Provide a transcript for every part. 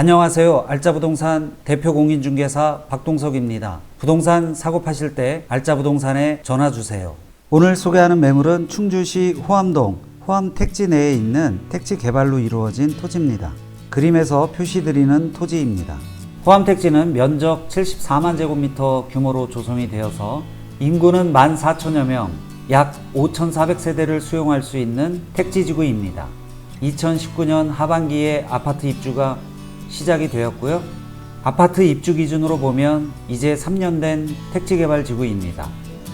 안녕하세요. 알짜부동산 대표 공인중개사 박동석입니다. 부동산 사고 파실 때 알짜부동산에 전화 주세요. 오늘 소개하는 매물은 충주시 호암동 호암 택지 내에 있는 택지 개발로 이루어진 토지입니다. 그림에서 표시드리는 토지입니다. 호암 택지는 면적 74만 제곱미터 규모로 조성이 되어서 인구는 14,000여 명, 약 5,400세대를 수용할 수 있는 택지 지구입니다. 2019년 하반기에 아파트 입주가 시작이 되었고요. 아파트 입주 기준으로 보면 이제 3년 된 택지개발 지구입니다.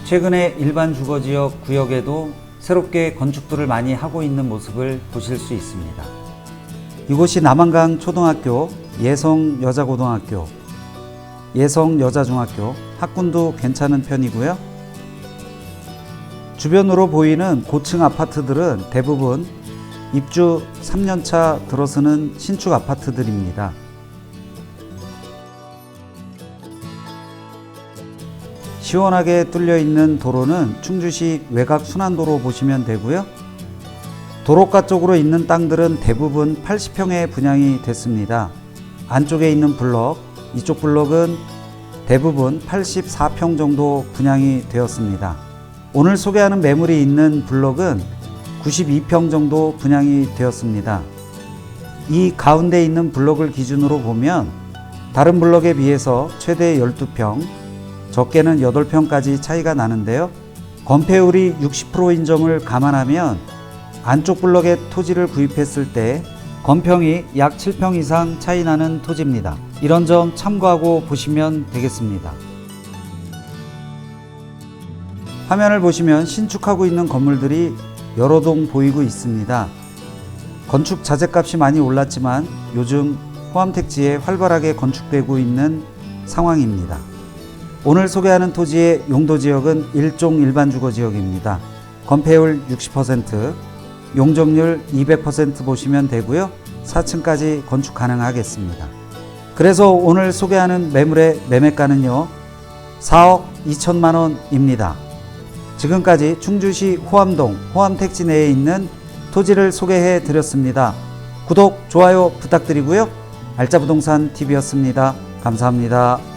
최근에 일반 주거지역 구역에도 새롭게 건축들을 많이 하고 있는 모습을 보실 수 있습니다. 이곳이 남한강 초등학교, 예성 여자고등학교, 예성 여자중학교, 학군도 괜찮은 편이고요. 주변으로 보이는 고층 아파트들은 대부분 입주 3년차 들어서는 신축 아파트들입니다. 시원하게 뚫려 있는 도로는 충주시 외곽 순환도로 보시면 되고요. 도로가 쪽으로 있는 땅들은 대부분 80평에 분양이 됐습니다. 안쪽에 있는 블럭, 이쪽 블럭은 대부분 84평 정도 분양이 되었습니다. 오늘 소개하는 매물이 있는 블럭은 92평 정도 분양이 되었습니다. 이 가운데 있는 블럭을 기준으로 보면 다른 블럭에 비해서 최대 12평, 적게는 8평까지 차이가 나는데요. 건폐율이 60%인 점을 감안하면 안쪽 블럭에 토지를 구입했을 때 건평이 약 7평 이상 차이 나는 토지입니다. 이런 점 참고하고 보시면 되겠습니다. 화면을 보시면 신축하고 있는 건물들이 여러 동 보이고 있습니다. 건축 자재값이 많이 올랐지만 요즘 호암 택지에 활발하게 건축되고 있는 상황입니다. 오늘 소개하는 토지의 용도 지역은 일종 일반 주거 지역입니다. 건폐율 60%, 용적률 200% 보시면 되고요. 4층까지 건축 가능하겠습니다. 그래서 오늘 소개하는 매물의 매매가는요. 4억 2천만 원입니다. 지금까지 충주시 호암동 호암택지 내에 있는 토지를 소개해 드렸습니다. 구독, 좋아요 부탁드리고요. 알짜부동산 TV였습니다. 감사합니다.